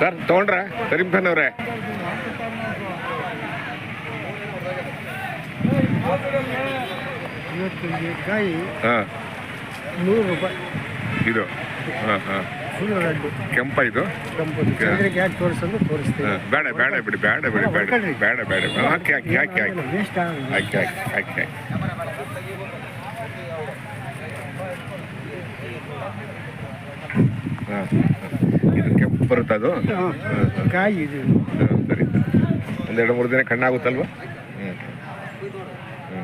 Sir ತೊಗೊಂಡ್ರ? ಕರೀಂ ಖಾನ್ ಅವರೇ ಕಾಯಿ ಹಾಂ. ನೂರು ರೂಪಾಯಿ. ಇದು. ಹಾಂ ಹಾಂ. ಕೆಂಪ ಇದು? ಯಾಕೆ ತೋರಿಸಂದ್ರೆ ತೋರಿಸ್ತೀನಿ. ಬೇಡ ಬೇಡ ಬಿಡಿ ಬೇಡ ಬಿಡಿ ಬೇಡ. ಬೇಡ ಬೇಡ ಹಾಕಿ ಹಾಕಿ ಹಾಕಿ ಹಾಕಿ. ಹಾಕಿ ಹಾಕಿ ಹಾಕಿ ಹಾಕಿ. ಇದು ಕೆಂಪು ಬರುತ್ತೆ ಅದು. ಕಾಯಿ ಇದು. ಹಾಂ, ಸರಿ. ಒಂದೆರಡು ಮೂರು ದಿನ ಕಣ್ಣಾಗುತ್ತಲ್ವ? ಹ್ಞೂ ಹ್ಞೂ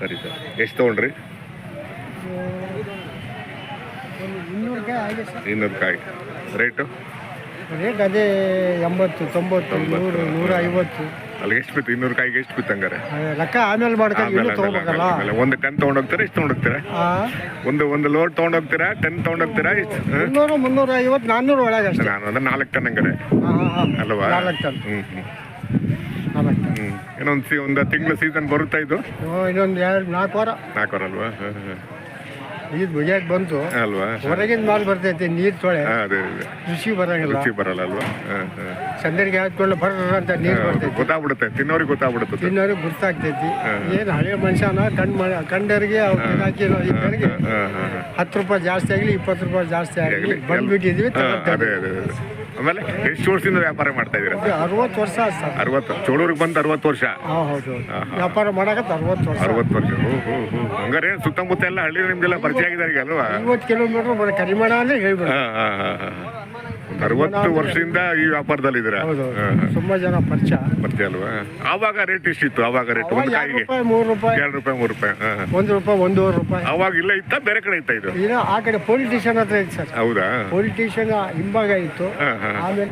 ಸರಿ ಸರ್. ಎಷ್ಟು ತೊಗೊಂಡ್ರಿ? ಇನ್ನೂರು ಕಾಯಿ ರೇಟು? ರೇಟ್ ಅದೇ ಎಂಬತ್ತು ತೊಂಬತ್ತು ತೊಂಬತ್ತು. ನೂರು ನೂರ ಐವತ್ತು ಅಲ್ಲಿ ಎಷ್ಟು ಬಿತ್ತು? ಇನ್ನೂರು ಕಾಯಿಗೆ ಎಷ್ಟು ಬಿತ್ತು ಹಂಗಾರೆ? ಲೆಕ್ಕ ಆಮೇಲೆ ಮಾಡ್ಕೊಂಡು ಒಂದು ಟೆನ್ ತೊಗೊಂಡೋಗ್ತೀರಾ ಎಷ್ಟು ತೊಗೊಂಡೋಗ್ತೀರಾ? ಒಂದು ಒಂದು ಲೋಡ್ ತೊಗೊಂಡೋಗ್ತೀರಾ ಟೆನ್ ತೊಗೊಂಡೋಗ್ತೀರಾ ಎಷ್ಟು? ಮುನ್ನೂರು ಮುನ್ನೂರ ಐವತ್ತು ನಾನ್ನೂರು ಒಳಗೆ ಅಷ್ಟೇ. ನಾನು ಅಂದ್ರೆ ನಾಲ್ಕು ಟನ್ ಹಂಗಾರೆ. ಅಲ್ವಾ? ನಾಲ್ಕು ಟನ್ ಹ್ಞೂ ಹ್ಞೂ ಇನ್ನೊಂದು ಸಿ ಒಂದು ತಿಂಗಳ ಸೀಸನ್ ಬರುತ್ತಾ ಇದು? ಇನ್ನೊಂದು ಎರಡು ನಾಲ್ಕು ವಾರ. ನಾಲ್ಕು ಅಲ್ವಾ? ಹಾಂ ಹಾಂ. ಇದು ಮುಗಿಯಕ್ಕೆ ಬಂತು. ಅಲ್ವಾ? ಹೊರಗಿನ ಮಾಲ್ ಬರ್ತೈತಿ ನೀರು ತೊಳೆ. ಅದೇ ಅದೇ. ರುಚಿ ಬರಂಗಿಲ್ಲ. ರುಚಿ ಬರಲ್ಲ ಅಲ್ವಾ ಚಂದ್ರಿಗೆ ಹಾಕ್ಕೊಂಡು ಬರ್ರ ಅಂತ ನೀರು ಬರ್ತೈತಿ. ಗೊತ್ತಾಗ್ಬಿಡುತ್ತೆ. ತಿನ್ನೋರಿಗೆ ಗೊತ್ತಾಗ್ಬಿಡುತ್ತೆ ತಿನ್ನೋರಿಗೆ ಗೊತ್ತಾಗ್ತೈತಿ. ಏನು ಹಳೆ ಮನುಷ್ಯನ ಕಣ್ ಮ ಕಂಡರಿಗೆ ಅವ್ರಿಗೆ ಹಾಕಿರೋ ಇಬ್ಬರಿಗೆ ಹತ್ತು ರೂಪಾಯಿ ಜಾಸ್ತಿ ಆಗಲಿ ಇಪ್ಪತ್ತು ರೂಪಾಯಿ ಜಾಸ್ತಿ ಆಗಲಿ. ಬಂದ್ಬಿಟ್ಟಿದ್ವಿ ಅದೇ ಅದೇ ಆಮೇಲೆ ಎಷ್ಟು ವರ್ಷದಿಂದ ವ್ಯಾಪಾರ ಮಾಡ್ತಾ ಇದೀರ ಅರವತ್ತು ವರ್ಷ ಆಯ್ತು ಸರ್. ಅರವತ್ತು ಚೋಳೂರಿಗೆ ಬಂದು ಅರವತ್ತು ವರ್ಷ? ಹಾಂ ಹೌದು. ವ್ಯಾಪಾರ ಮಾಡಕತ್ತ ಅರವತ್ತು ವರ್ಷ. ಅರವತ್ತು ವರ್ಷ. ಹ್ಞೂ ಹ್ಞೂ ಹ್ಞೂ ಹಂಗಾರೆ ಸುತ್ತಮುತ್ತ ಎಲ್ಲ ಹಳ್ಳಿ ನಿಮ್ಗೆಲ್ಲ ಪರಿಚಯ ಆಗಿದ್ದಾರೆ ಈಗ ಅಲ್ವಾ? ಐವತ್ತು ಕಿಲೋಮೀಟ್ರ್ ಬರೀ ಕಡಿಮೆ ಅಂದ್ರೆ ಹೇಳ್ಬಿಡ ಹಾಂ ಹಾಂ ಹಾಂ. ಅರವತ್ತು ವರ್ಷದಿಂದ ಈ ವ್ಯಾಪಾರದಲ್ಲಿ ಇದ್ದೀರಾ? ಹೌದು ತುಂಬಾ ಜನ ಪರಿಚಯ. ಪರಿಚಯ ಅಲ್ವಾ? ಆವಾಗ ರೇಟ್ ಇಷ್ಟಿತ್ತು ಆವಾಗ ರೇಟ್ ಅವಾಗ ಒಂದು ಎರಡು ಕಾಯಿಗೆ? ರೂಪಾಯಿ ಮೂರು ರೂಪಾಯಿ. ಎರಡು ರೂಪಾಯಿ ಮೂರು ರೂಪಾಯಿ. ಹಾಂ ಹಾಂ. ಒಂದು ರೂಪಾಯಿ ಒಂದೂವರೆ ರೂಪಾಯಿ. ಅವಾಗ ಇಲ್ಲ ಇತ್ತ? ಬೇರೆ ಕಡೆ ಇತ್ತ ಇದು? ಇನ್ನು ಆ ಕಡೆ ಪೊಲಿಟಿಷಿಯನ್ ಹತ್ರ ಇತ್ತು ಸರ್. ಹೌದಾ? ಪೊಲಿಟಿಷಿಯನ್ ಹಿಂಭಾಗ ಇತ್ತು. ಹಾಂ ಹಾಂ. ಆಮೇಲೆ